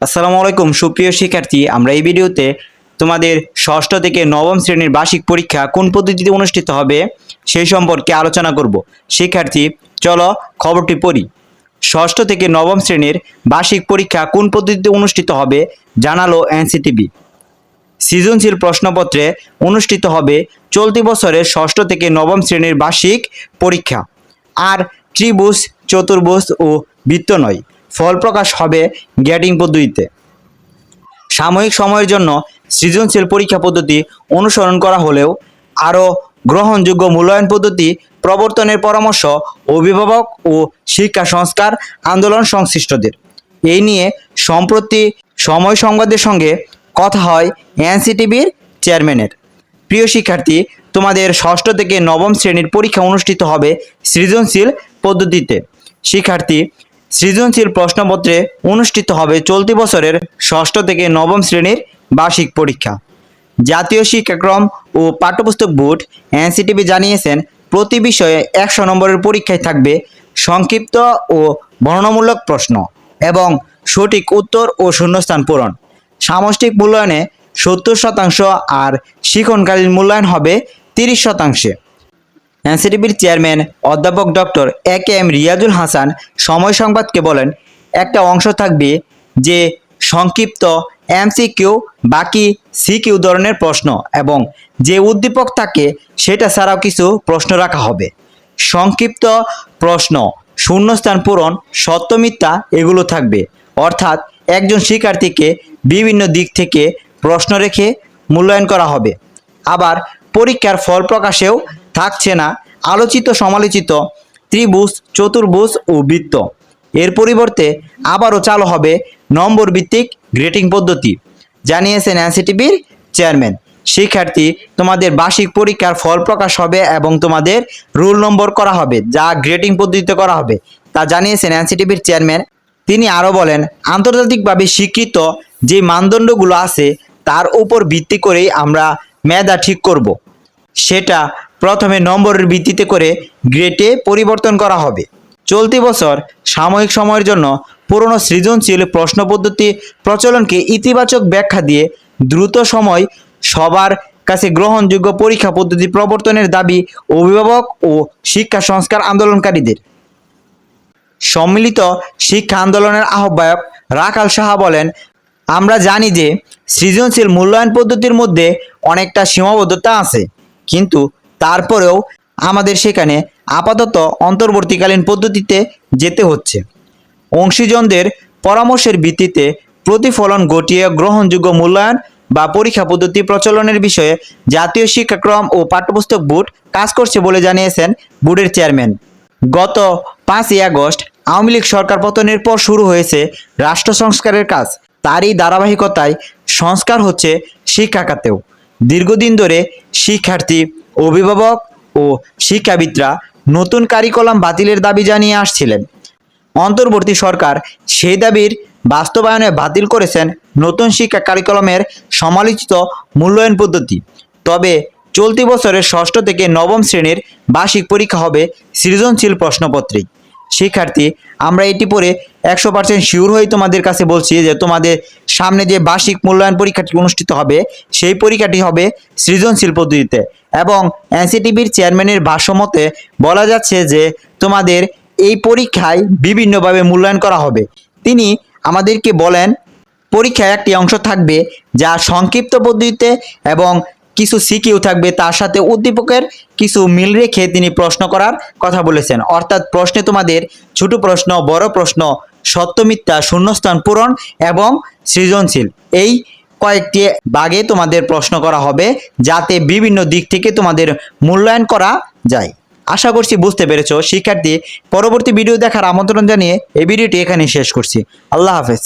আসসালামু আলাইকুম, সুপ্রিয় শিক্ষার্থী। আমরা এই ভিডিওতে তোমাদের ষষ্ঠ থেকে নবম শ্রেণির বার্ষিক পরীক্ষা কোন পদ্ধতিতে অনুষ্ঠিত হবে সেই সম্পর্কে আলোচনা করব। শিক্ষার্থী, চলো খবরটি পড়ি। ষষ্ঠ থেকে নবম শ্রেণির বার্ষিক পরীক্ষা কোন পদ্ধতিতে অনুষ্ঠিত হবে জানালো এনসিটিভি। সৃজনশীল প্রশ্নপত্রে অনুষ্ঠিত হবে চলতি বছরের ষষ্ঠ থেকে নবম শ্রেণির বার্ষিক পরীক্ষা। আর ত্রিভুজ, চতুর্ভুজ ও বৃত্ত নয়। ফল প্রকাশ হবে গ্যাটিং পদ্ধতিতে। সাময়িক সময়ের জন্য সৃজনশীল পরীক্ষা পদ্ধতি অনুসরণ করা হলেও আরও গ্রহণযোগ্য মূল্যায়ন পদ্ধতি প্রবর্তনের পরামর্শ অভিভাবক ও শিক্ষা সংস্কার আন্দোলন সংশ্লিষ্টদের। এই নিয়ে সম্প্রতি সময় সংবাদের সঙ্গে কথা হয় এনসিটিভির চেয়ারম্যানের। প্রিয় শিক্ষার্থী, তোমাদের ষষ্ঠ থেকে নবম শ্রেণির পরীক্ষা অনুষ্ঠিত হবে সৃজনশীল পদ্ধতিতে। শিক্ষার্থী সৃজনশীল প্রশ্নপত্রে অনুষ্ঠিত হবে চলতি বছরের ষষ্ঠ থেকে নবম শ্রেণির বার্ষিক পরীক্ষা। জাতীয় শিক্ষাক্রম ও পাঠ্যপুস্তক বোর্ড এনসিটিভি জানিয়েছেন, প্রতি বিষয়ে একশো নম্বরের পরীক্ষায় থাকবে সংক্ষিপ্ত ও বর্ণমূলক প্রশ্ন এবং সঠিক উত্তর ও শূন্যস্থান পূরণ। সামষ্টিক মূল্যায়নে সত্তর শতাংশ আর শিক্ষণকালীন মূল্যায়ন হবে তিরিশ শতাংশে। এনসিটিভির চেয়ারম্যান অধ্যাপক doctor A K M Riazul Hasan সময় সংবাদকে বলেন, একটা অংশ থাকবে যে সংক্ষিপ্ত এমসিকিউ, বাকি সিকিউ ধরনের প্রশ্ন এবং যে উদ্দীপক থাকে সেটা ছাড়াও কিছু প্রশ্ন রাখা হবে। সংক্ষিপ্ত প্রশ্ন, শূন্যস্থান পূরণ, সত্য মিথ্যা, এগুলো থাকবে। অর্থাৎ একজন শিক্ষার্থীকে বিভিন্ন দিক থেকে প্রশ্ন রেখে মূল্যায়ন করা হবে। আবার পরীক্ষার ফল প্রকাশেও থাকছে না। আলোচিত, সমালোচিত ত্রিভুজ, চতুর্ভুজ ও বৃত্ত। এর পরিবর্তে আবারও চালু হবে নম্বর ভিত্তিক গ্রেটিং পদ্ধতি, জানিয়েছেন এনসিটিভির চেয়ারম্যান। শিক্ষার্থী, তোমাদের বার্ষিক পরীক্ষার ফল প্রকাশ হবে এবং তোমাদের রোল নম্বর করা হবে, যা গ্রেটিং পদ্ধতিতে করা হবে, তা জানিয়েছেন এনসিটিভির চেয়ারম্যান। তিনি আরও বলেন, আন্তর্জাতিকভাবে স্বীকৃত যে মানদণ্ডগুলো আছে, তার উপর ভিত্তি করেই আমরা মেধা ঠিক করব। সেটা প্রথমে নম্বরের ভিত্তিতে করে গ্রেটে পরিবর্তন করা হবে। চলতি বছর সাময়িক সময়ের জন্য পুরনো সৃজনশীল প্রশ্ন পদ্ধতি প্রচলনকে ইতিবাচক ব্যাখ্যা দিয়ে দ্রুত সময় সবার কাছে গ্রহণযোগ্য পরীক্ষা পদ্ধতি প্রবর্তনের দাবি অভিভাবক ও শিক্ষা সংস্কার আন্দোলনকারীদের। সম্মিলিত শিক্ষা আন্দোলনের আহ্বায়ক রাখাল সাহা বলেন, আমরা জানি যে সৃজনশীল মূল্যায়ন পদ্ধতির মধ্যে অনেকটা সীমাবদ্ধতা আছে, কিন্তু তারপরেও আমাদের সেখানে আপাতত অন্তর্বর্তীকালীন পদ্ধতিতে যেতে হচ্ছে। অংশীজনদের পরামর্শের ভিত্তিতে প্রতিফলন ঘটিয়ে গ্রহণযোগ্য মূল্যায়ন বা পরীক্ষা পদ্ধতি প্রচলনের বিষয়ে জাতীয় শিক্ষাক্রম ও পাঠ্যপুস্তক বোর্ড কাজ করছে বলে জানিয়েছেন বোর্ডের চেয়ারম্যান। গত পাঁচই আগস্ট আওয়ামী লীগ সরকার পতনের পর শুরু হয়েছে রাষ্ট্র সংস্কারের কাজ। তারই ধারাবাহিকতায় সংস্কার হচ্ছে শিক্ষা খাতেও। দীর্ঘদিন ধরে শিক্ষার্থী অভিভাবক ও শিক্ষাবিদরা নতুন কারিকুলাম বাতিলের দাবি জানিয়ে আসছিলেন। অন্তর্বর্তী সরকার সেই দাবির বাস্তবায়নে বাতিল করেছেন নতুন শিক্ষা কারিকুলামের সমালোচিত মূল্যায়ন পদ্ধতি। তবে চলতি বছরের ষষ্ঠ থেকে নবম শ্রেণির বার্ষিক পরীক্ষা হবে সৃজনশীল প্রশ্নপত্রেই। শিক্ষার্থী, আমরা এটি পড়ে একশো পার্সেন্ট শিওর হয়ে তোমাদের কাছে বলছি যে তোমাদের সামনে যে বার্ষিক মূল্যায়ন পরীক্ষাটি অনুষ্ঠিত হবে, সেই পরীক্ষাটি হবে সৃজনশীল পদ্ধতিতে এবং এনসিটিভির চেয়ারম্যানের ভাষ্যমতে বলা যাচ্ছে যে তোমাদের এই পরীক্ষায় বিভিন্নভাবে মূল্যায়ন করা হবে। তিনি আমাদেরকে বলেন, পরীক্ষায় একটি অংশ থাকবে যা সংক্ষিপ্ত পদ্ধতিতে এবং কিছু সিকিউ থাকবে তার সাথে উদ্দীপকের কিছু মিল রেখে তিনি প্রশ্ন করার কথা বলেছেন। অর্থাৎ প্রশ্নে তোমাদের ছোট প্রশ্ন, বড় প্রশ্ন, সত্য মিথ্যা, শূন্যস্থান পূরণ এবং সৃজনশীল এই কয়েকটি বাগে তোমাদের প্রশ্ন করা হবে যাতে বিভিন্ন দিক থেকে তোমাদের মূল্যায়ন করা যায়। আশা করছি বুঝতে পেরেছ। শিক্ষার্থী, পরবর্তী ভিডিও দেখার আমন্ত্রণ জানিয়ে এই ভিডিওটি এখানে শেষ করছি। আল্লাহ হাফেজ।